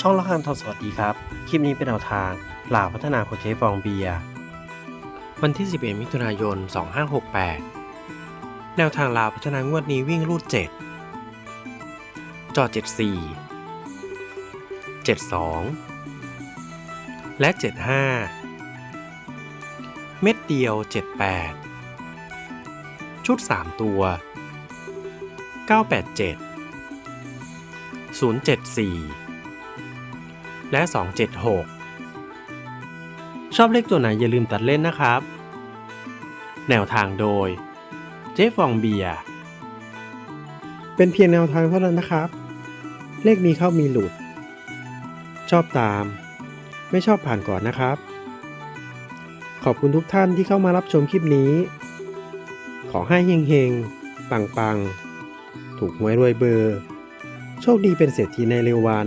ช่องละครทอสวัสดีครับ คลิปนี้เป็นแนวทางลาวพัฒนาคนใช้ฟองเบียร์วันที่ 11 มิถุนายน 2568 แนวทางลาวพัฒนางวดนี้วิ่งรูด 7 จอ74 72 และ 75 เม็ดเดียว 78 ชุด 3 ตัว 987 074 และ 276 ชอบเลขตัวไหนอย่าลืมตัดเล่นนะครับ แนวทางโดย เจ๊ฟองเบีย เป็นเพียงแนวทางเท่านั้นนะครับ เลขมีเข้ามีหลุด ชอบตาม ไม่ชอบผ่านก่อนนะครับ ขอบคุณทุกท่านที่เข้ามารับชมคลิปนี้ ขอให้เฮงๆปังๆถูกหวยรวยเบอร์ โชคดีเป็นเศรษฐีในเร็ววัน